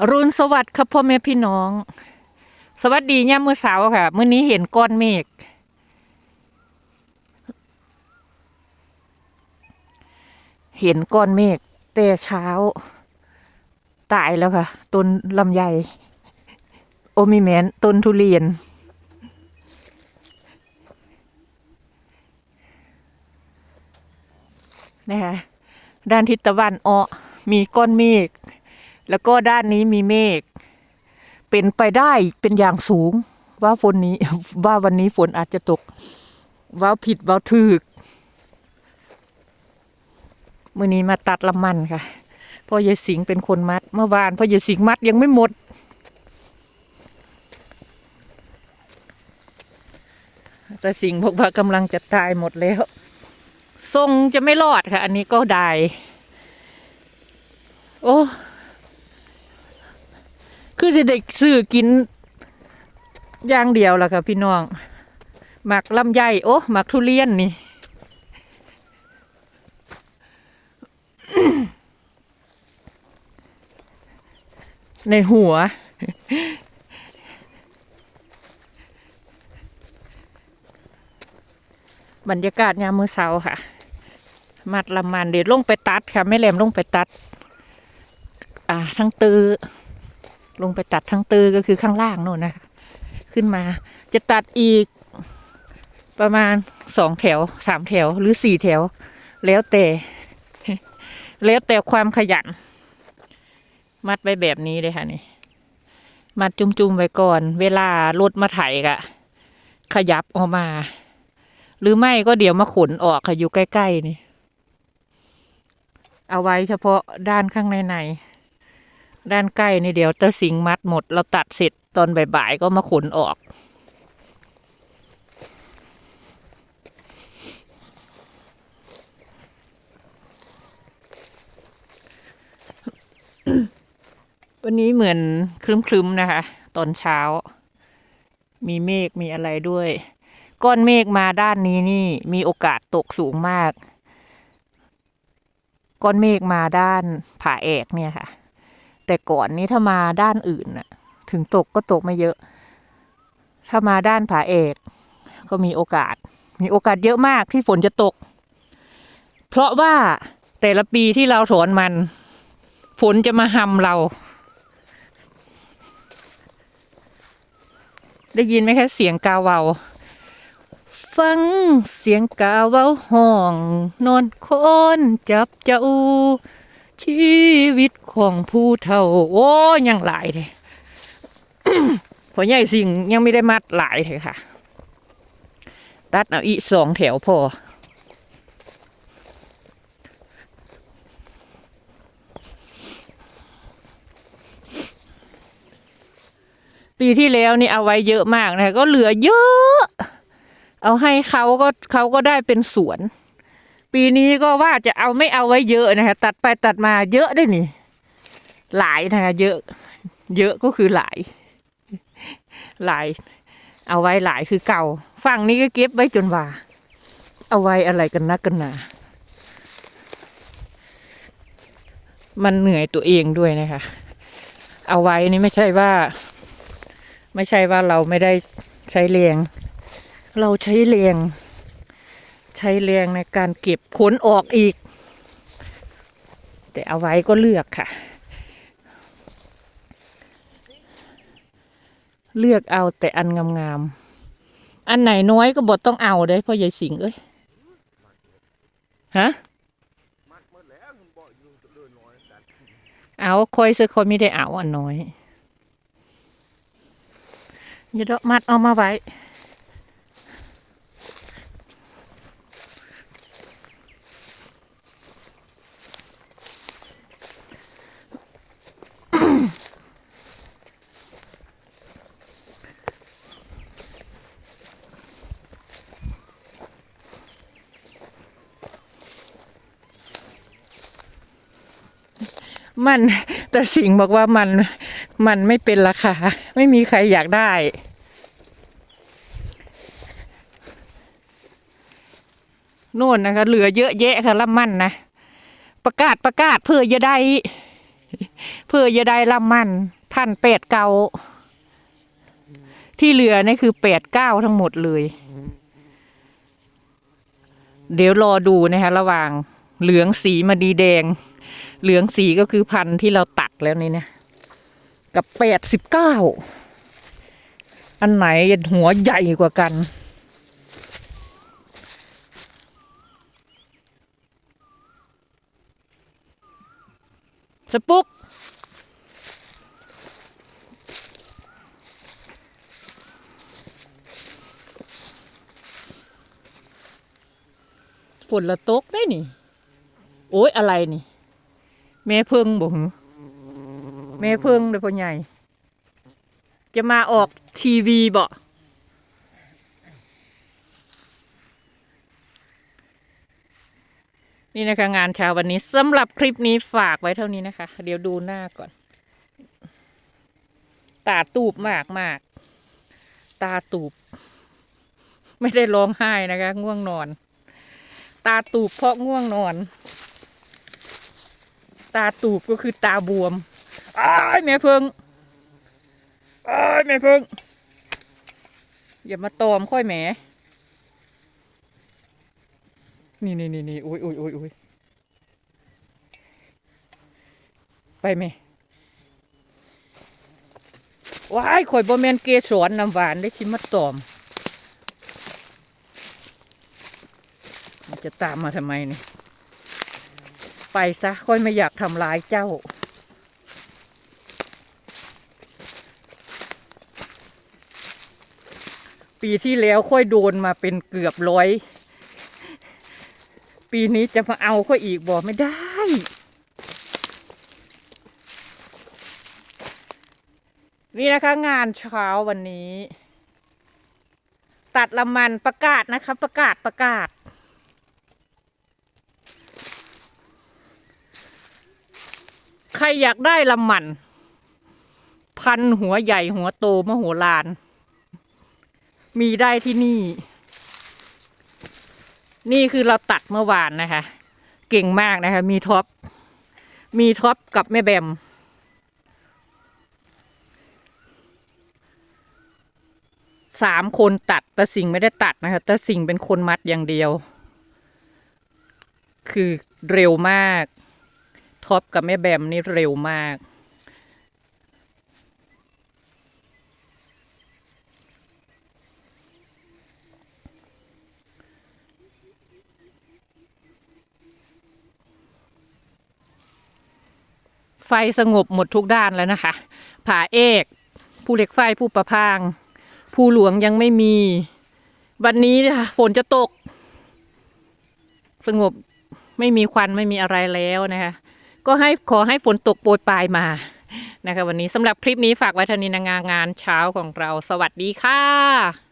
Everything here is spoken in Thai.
อรุณสวัสดิ์ครับพ่อแม่พี่น้อง สวัสดีย่ามมื้อเช้าค่ะเมื้อนี้เห็นก้อนเมฆเห็นก้อนเมฆแต่เช้า ตายแล้วค่ะต้นลำไย โอมิแมนต้นทุเรียน นะคะด้านทิศตะวันออกมีก้อนเมฆ แล้วก็ด้านนี้มีเมฆเป็นไปได้เป็นอย่างสูง ว่าฝนนี้ว่าวันนี้ฝนอาจจะตก ว่าผิดว่าถูกมื่อนี้มาตัดละมันค่ะพ่อยายสิงเป็นคนมัด เมื่อวานพ่อยายสิงมัดยังไม่หมด แต่สิงห์บอกว่ากำลังจะตายหมดแล้ว ทรงจะไม่รอดค่ะ อันนี้ก็ได้ โอ้ คือจะเด็กซื้อกินอย่างเดียวล่ะค่ะพี่น้องหมักลำไยโอ้หมักทุเรียนนี่ในหัว บรรยากาศยามมือเช้าค่ะ มัดละมันเดี๋ยวลงไปตัดค่ะ ไม่แหลมลงไปตัด อ่า ทั้งตือ ลงไปตัดทั้งตือก็คือข้างล่างโน่นนะคะขึ้นมา จะตัดอีก ประมาณสองแถวสามแถวหรือสี่แถว แล้วแต่ แล้วแต่ความขยัน มัดไว้แบบนี้เลยค่ะนี่ มัดจุ่มๆไว้ก่อน เวลารถมาไถกะ ขยับออกมา หรือไม่ก็เดี๋ยวมาขนออกค่ะอยู่ใกล้ ๆ นี่ เอาไว้เฉพาะด้านข้างในในๆ ด้านใกล้นี่เดี๋ยวตะสิงมัดหมด เราตัดเสร็จตอนบ่ายๆก็มาขนออกวันนี้เหมือนครึ้มๆนะคะ ตอนเช้า มีเมฆมีอะไรด้วย ก้อนเมฆมาด้านนี้นี่ มีโอกาสตกสูงมาก ก้อนเมฆมาด้านผาแอกเนี่ยค่ะ แต่ก่อนนี้ถ้ามาด้านอื่นน่ะ ถึงตกก็ตกไม่เยอะ ถ้ามาด้านผาแอก ก็มีโอกาส มีโอกาสเยอะมากที่ฝนจะตก เพราะว่าแต่ละปีที่เราถอนมัน ฝนจะมาหำเรา ได้ยินไหมคะเสียงกาวเวาฟังเสียงกาวเวาห้อง นอนคนจับเจ้า ชีวิตของผู้เฒ่า โอ้ยังหลายเลยพอใหญ่สิ่งยังไม่ได้มัดหลายเลยค่ะ ตัดเอาอีสองแถวพอปีที่แล้วนี่เอาไว้เยอะมากนะก็เหลือเยอะ เอาให้เขาก็เขาก็ได้เป็นสวน ปีนี้ก็ว่าจะเอาไม่เอาไว้เยอะนะคะตัดไปตัดมาเยอะได้นี่ หลายนะคะเยอะ เยอะก็คือหลาย หลาย เอาไว้หลายคือเก่า ฝั่งนี้ก็เก็บไว้จนว่า เอาไว้อะไรกันนักกันหนา มันเหนื่อยตัวเองด้วยนะคะ เอาไว้นี่ไม่ใช่ว่า ไม่ใช่ว่าเราไม่ได้ใช้แรงเราใช้แรง ช้แรงในการเก็บขนออกอีก แต่เอาไว้ก็เลือกค่ะ เลือกเอาแต่อันงามๆอันไหนน้อยก็บดต้องเอาได้เพราะยายสิงเอ้ยฮะเอาคอยซื้อคอยไม่ได้เอาอันน้อยอย่าดอกมัดเอามาไว้ มันแต่สิงบอกว่ามันมันไม่เป็นราคา ไม่มีใครอยากได้ นู่นนะคะ เหลือเยอะแยะค่ะละมันนะ ประกาศประกาศเพื่อจะได้ เพื่อจะได้ลำมันพันแปดเกาที่เหลือนี่คือแปดเก้าทั้งหมดเลย เดี๋ยวรอดูนะคะระหว่างเหลืองสีมาดีแดง เหลืองสีก็คือพันธุ์ที่เราตัดแล้วนี่นะกับแปดสิบเก้าอันไหนหัวใหญ่กว่ากันสปุก ฝนละตกได้นี่ โอ้ยอะไรนี่ แม่เพิงบอกหึแม่เพิงเลยพ่อใหญ่ จะมาออกทีวีบ่นี่นะคะงานเช้าวันนี้สำหรับคลิปนี้ฝากไว้เท่านี้นะคะ เดี๋ยวดูหน้าก่อน ตาตูบมากมากตาตูบ ไม่ได้ร้องไห้นะคะ ง่วงนอน ตาตูบเพราะง่วงนอน ตาตูบก็คือตาบวมอ้ายแม่เพิงอ้ายแม่เพิงอย่ามาตอมค่อยแหมนี่นี่นี่นี่อุ้ยอุ้ยอุ้ยอุ้ยไปไหมว้ายข่อยบ่แมนเกสรน้ำหวานได้ชิมมาตอมมันจะตามมาทำไมนี่ ไปซะค่อยไม่อยากทำร้ายเจ้า ปีที่แล้วค่อยโดนมาเป็นเกือบร้อย ปีนี้จะมาเอาค่อยอีกบอกไม่ได้นี่นะคะงานเช้าวันนี้ ตัดละมันประกาศนะคะ ประกาศประกาศ ใครอยากได้ละมัน พันหัวใหญ่หัวโตมโหฬารมีได้ที่นี่ นี่คือเราตัดเมื่อวานนะคะ เก่งมากนะคะ มีท็อป มีท็อปกับแม่แบม สามคนตัดแต่สิงไม่ได้ตัดนะคะแต่สิงเป็นคนมัดอย่างเดียว คือเร็วมาก ท็อปกับแม่แบมนี่เร็วมาก ไฟสงบหมดทุกด้านแล้วนะคะ ผาเอก ผู้เหล็กไฟผู้ประพาง ผู้หลวงยังไม่มี วันนี้นะคะฝนจะตก สงบไม่มีควันไม่มีอะไรแล้วนะคะ ก็ให้ขอให้ฝนตกโปรยปลายมานะคะวันนี้สำหรับคลิปนี้ฝากไว้เท่านี้นะงานงานเช้าของเรา สวัสดีค่ะ